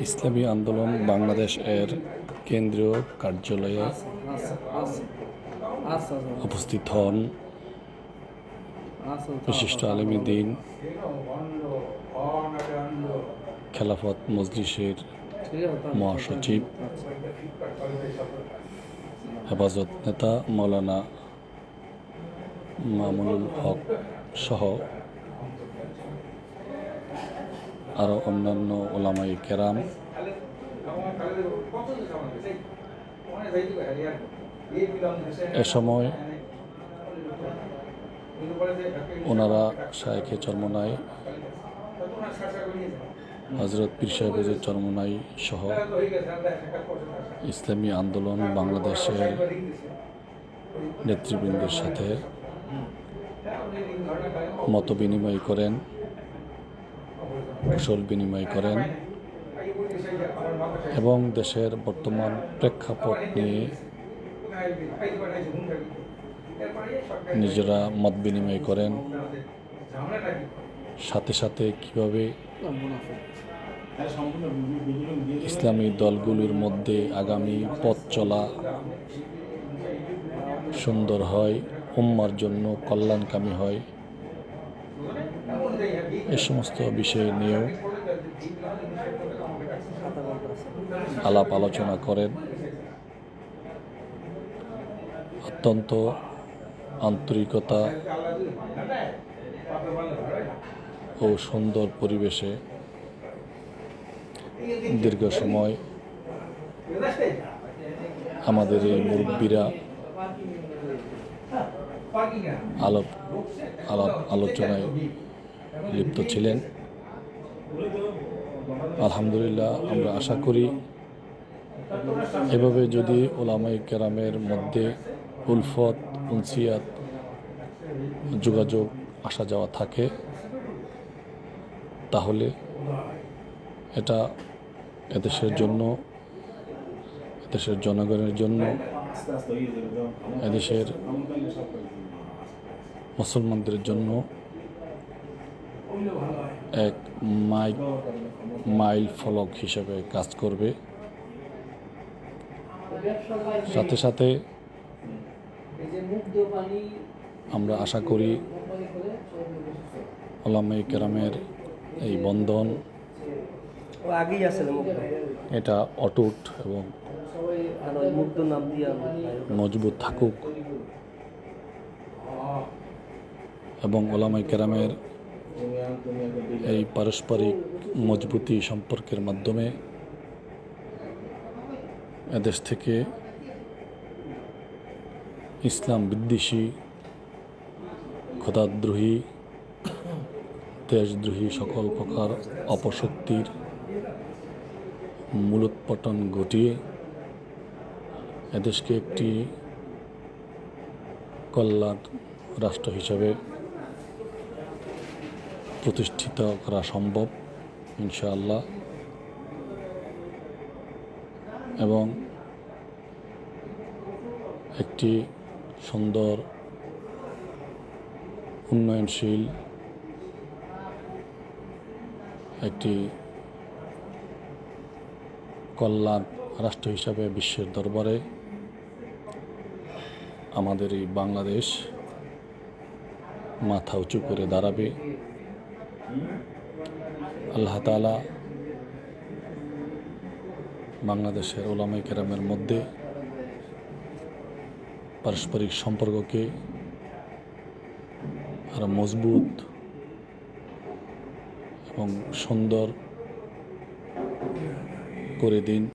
ইসলামী আন্দোলন বাংলাদেশ এর কেন্দ্রীয় কার্যালয়ে উপস্থিত হন বিশিষ্ট আলমী দিন খেলাফত মজলিসের মহাসচিব, হেফাজত নেতা মৌলানা মামুনুল হক সহ আরও অন্যান্য ওলামাই কেরাম। এ সময় ওনারা শায়েখে চরমনাই হজরত পীর সাহেবের চরমনাই সহ ইসলামী আন্দোলন বাংলাদেশের নেতৃবৃন্দের সাথে মত বিনিময় করেন। কুশল বিনিময় করেন এবং দেশের বর্তমান প্রেক্ষাপট নিয়ে নিজেরা মত বিনিময় করেন। সাথে সাথে কীভাবে ইসলামী দলগুলোর মধ্যে আগামী পথ চলা সুন্দর হয়, উম্মার জন্য কল্যাণকামী হয় এ সমস্ত বিষয় নিয়েও আলাপ আলোচনা করেন। অত্যন্ত আন্তরিকতা ও সুন্দর পরিবেশে দীর্ঘ সময় আমাদের এই মুরব্বীরা আলাপ আলাপ, আলোচনায় লিপ্ত ছিলেন। আলহামদুলিল্লাহ, আমরা আশা করি এভাবে যদি ওলামাই কেরামের মধ্যে উলফত, উনসিয়াত যোগাযোগ আসা যাওয়া থাকে, তাহলে এটা এদেশের জন্য, এদেশের জনগণের জন্য, এদেশের মুসলমানদের জন্য এক মাইল মাইল ফলক হিসেবে কাজ করবে। সাথে সাথে আমরা আশা করি ওলামাই কেরামের এই বন্ধন এটা অটুট এবং মজবুত থাকুক। এবং ওলামাই কেরামের এই পারস্পরিক মজবুতি সম্পর্কের মাধ্যমে এদেশ থেকে ইসলাম বিদ্বেষী, খোদাদ্রোহী, দেশদ্রোহী সকল প্রকার অপশক্তির মূলোৎপাটন ঘটিয়ে এদেশকে একটি কল্যাণ রাষ্ট্র হিসাবে প্রতিষ্ঠিত করা সম্ভব, ইনশাআল্লাহ। এবং একটি সুন্দর, উন্নয়নশীল, একটি কল্যাণ রাষ্ট্র হিসাবে বিশ্বের দরবারে আমাদের এই বাংলাদেশ মাথা উঁচু করে দাঁড়াবে। আল্লাহ তালা বাংলাদেশের ওলামাই কেরামের মধ্যে পারস্পরিক সম্পর্ককে আরও মজবুত এবং সুন্দর করে দিন।